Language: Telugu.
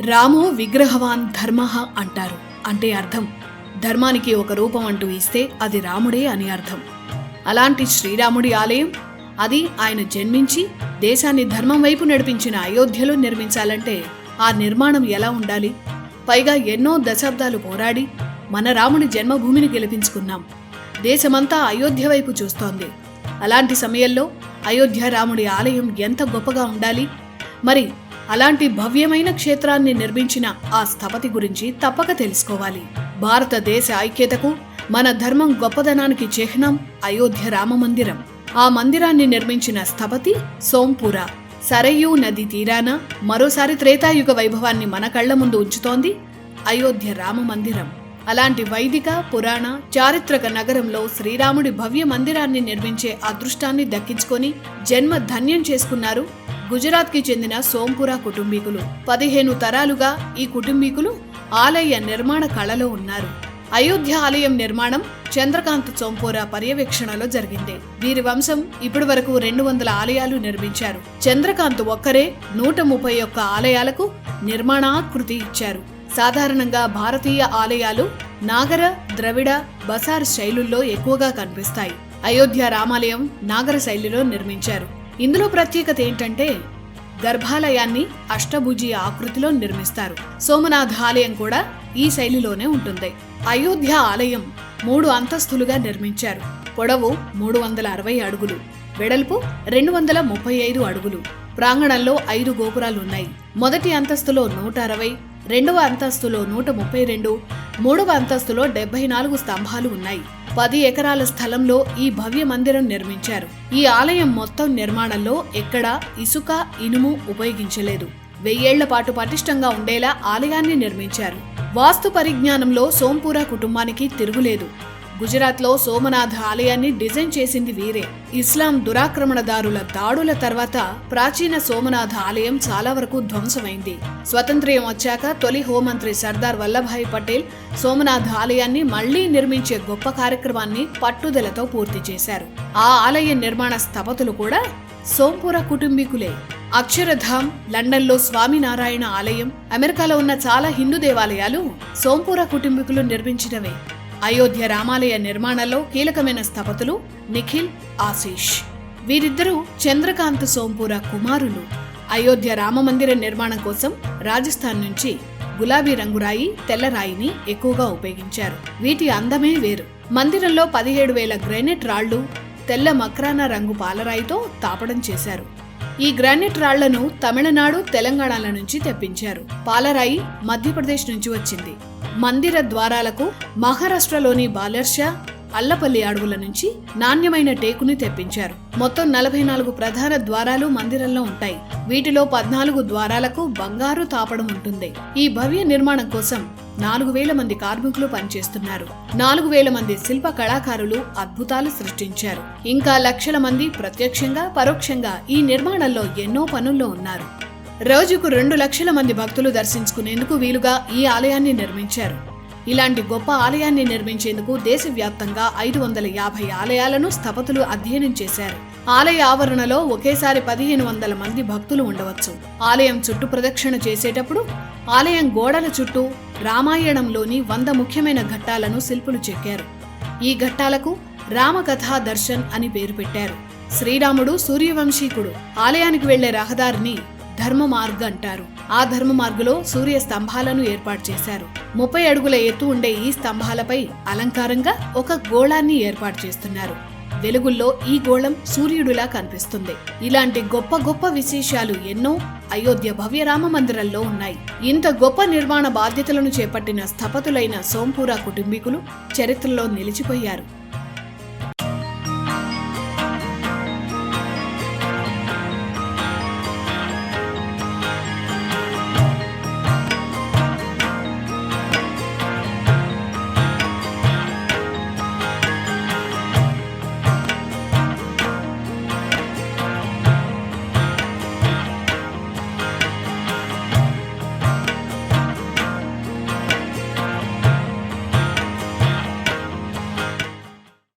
రామో విగ్రహవాన్ ధర్మ అంటారు. అంటే అర్థం ధర్మానికి ఒక రూపం అంటూ ఇస్తే అది రాముడే అని అర్థం. అలాంటి శ్రీరాముడి ఆలయం అది ఆయన జన్మించి దేశాన్ని ధర్మం వైపు నడిపించిన అయోధ్యలో నిర్మించాలంటే ఆ నిర్మాణం ఎలా ఉండాలి? పైగా ఎన్నో దశాబ్దాలు పోరాడి మన రాముడి జన్మభూమిని గెలిపించుకున్నాం. దేశమంతా అయోధ్య వైపు చూస్తోంది. అలాంటి సమయంలో అయోధ్య రాముడి ఆలయం ఎంత గొప్పగా ఉండాలి? మరి అలాంటి భవ్యమైన క్షేత్రాన్ని నిర్మించిన ఆ స్థపతి గురించి తప్పక తెలుసుకోవాలి. భారతదేశ ఐక్యతకు మన ధర్మం గొప్పదనానికి చిహ్నం అయోధ్య రామ మందిరం. ఆ మందిరాన్ని నిర్మించిన స్థపతి సోంపుర. సరయూ నది తీరాన మరోసారి త్రేతాయుగ వైభవాన్ని మన కళ్ళ ముందు ఉంచుతోంది అయోధ్య రామ మందిరం. అలాంటి వైదిక పురాణ చారిత్రక నగరంలో శ్రీరాముడి భవ్య మందిరాన్ని నిర్మించే అదృష్టాన్ని దక్కించుకొని జన్మ ధన్యం చేసుకున్నారు గుజరాత్కి చెందిన సోంపుర కుటుంబీకులు. పదిహేను తరాలుగా ఈ కుటుంబీకులు ఆలయ నిర్మాణ కళలో ఉన్నారు. అయోధ్య ఆలయం నిర్మాణం చంద్రకాంత్ చోంపోరా పర్యవేక్షణలో జరిగింది. వీరి వంశం ఇప్పటి వరకు రెండు వందల ఆలయాలు నిర్మించారు. చంద్రకాంత్ ఒక్కరే నూట ముప్పై ఒక్క ఆలయాలకు నిర్మాణాకృతి ఇచ్చారు. సాధారణంగా భారతీయ ఆలయాలు నాగర ద్రవిడ బసార్ శైలుల్లో ఎక్కువగా కనిపిస్తాయి. అయోధ్య రామాలయం నాగర శైలిలో నిర్మించారు. ఇందులో ప్రత్యేకత ఏంటంటే గర్భాలయాన్ని అష్టభుజి ఆకృతిలో నిర్మిస్తారు. సోమనాథ ఆలయం కూడా ఈ శైలిలోనే ఉంటుంది. అయోధ్య ఆలయం మూడు అంతస్తులుగా నిర్మించారు. పొడవు మూడు వందల అరవై అడుగులు వెడల్పు రెండు వందల ముప్పై ఐదు అడుగులు. ప్రాంగణంలో ఐదు గోపురాలున్నాయి. మొదటి అంతస్తులో నూట అరవై రెండవ అంతస్తులో నూట ముప్పై రెండు మూడవ అంతస్తులో డెబ్బై నాలుగు స్తంభాలు ఉన్నాయి. పది ఎకరాల స్థలంలో ఈ భవ్య మందిరం నిర్మించారు. ఈ ఆలయం మొత్తం నిర్మాణంలో ఎక్కడా ఇసుక ఇనుము ఉపయోగించలేదు. వెయ్యేళ్ళ పాటు పటిష్టంగా ఉండేలా ఆలయాన్ని నిర్మించారు. వాస్తు పరిజ్ఞానంలో సోంపూర కుటుంబానికి తిరుగులేదు. గుజరాత్లో సోమనాథ ఆలయాన్ని డిజైన్ చేసింది వీరే. ఇస్లాం దురాక్రమణదారుల దాడుల తర్వాత ప్రాచీన సోమనాథ ఆలయం చాలా వరకు ధ్వంసమైంది. స్వతంత్ర్యం వచ్చాక తొలి హోంమంత్రి సర్దార్ వల్లభాయ్ పటేల్ సోమనాథ ఆలయాన్ని మళ్ళీ నిర్మించే గొప్ప కార్యక్రమాన్ని పట్టుదలతో పూర్తి చేశారు. ఆ ఆలయ నిర్మాణ స్థపతులు కూడా సోంపుర కుటుంబీకులే. అక్షరధామ్ లండన్లో స్వామినారాయణ ఆలయం అమెరికాలో ఉన్న చాలా హిందూ దేవాలయాలు సోంపుర కుటుంబీకులు నిర్మించినవే. అయోధ్య రామాలయ నిర్మాణంలో కీలకమైన స్థపతులు నిఖిల్ ఆశీష్. వీరిద్దరూ చంద్రకాంత్ సోంపూర కుమారులు. అయోధ్య రామమందిర నిర్మాణం కోసం రాజస్థాన్ నుంచి గులాబీ రంగు రాయి తెల్ల రాయిని ఎక్కువగా ఉపయోగించారు. వీటి అందమే వేరు. మందిరంలో పదిహేడు వేల గ్రానైట్ రాళ్ళు తెల్ల మక్రానా రంగు పాలరాయితో తాపడం చేశారు. ఈ గ్రానైట్ రాళ్ళను తమిళనాడు తెలంగాణల నుంచి తెప్పించారు. పాలరాయి మధ్యప్రదేశ్ నుంచి వచ్చింది. మందిర ద్వారాలకు మహారాష్ట్రలోని బాలర్షా అల్లపల్లి అడవుల నుంచి నాణ్యమైన టేకుని తెప్పించారు. మొత్తం నలభై నాలుగు ప్రధాన ద్వారాలు మందిరంలో ఉంటాయి. వీటిలో పద్నాలుగు ద్వారాలకు బంగారు తాపడం ఉంటుంది. ఈ భవ్య నిర్మాణం కోసం నాలుగు వేల మంది కార్మికులు పనిచేస్తున్నారు. నాలుగు వేల మంది శిల్ప కళాకారులు అద్భుతాలు సృష్టించారు. ఇంకా లక్షల మంది ప్రత్యక్షంగా పరోక్షంగా ఈ నిర్మాణంలో ఎన్నో పనుల్లో ఉన్నారు. రోజుకు రెండు లక్షల మంది భక్తులు దర్శించుకునేందుకు వీలుగా ఈ ఆలయాన్ని నిర్మించారు. ఇలాంటి గొప్ప ఆలయాన్ని నిర్మించేందుకు దేశవ్యాప్తంగా ఐదు వందల యాభై ఆలయాలను స్థపతులు అధ్యయనం చేశారు. ఆలయ ఆవరణలో ఒకేసారి పదిహేను వందల మంది భక్తులు ఉండవచ్చు. ఆలయం చుట్టూ ప్రదక్షిణ చేసేటప్పుడు ఆలయం గోడల చుట్టూ రామాయణంలోని వంద ముఖ్యమైన ఘట్టాలను శిల్పులు చెక్కారు. ఈ ఘట్టాలకు రామకథా దర్శన్ అని పేరు పెట్టారు. శ్రీరాముడు సూర్యవంశీకుడు. ఆలయానికి వెళ్ళే రహదారిని ధర్మ మార్గ్ అంటారు. ఆ ధర్మ మార్గులో సూర్య స్తంభాలను ఏర్పాటు చేశారు. ముప్పై అడుగుల ఎత్తు ఉండే ఈ స్తంభాలపై అలంకారంగా ఒక గోళాన్ని ఏర్పాటు చేస్తున్నారు. వెలుగుల్లో ఈ గోళం సూర్యుడిలా కనిపిస్తుంది. ఇలాంటి గొప్ప గొప్ప విశేషాలు ఎన్నో అయోధ్య భవ్య రామ మందిరంలో ఉన్నాయి. ఇంత గొప్ప నిర్మాణ బాధ్యతలను చేపట్టిన స్థపతులైన సోంపూర కుటుంబీకులు చరిత్రలో నిలిచిపోయారు.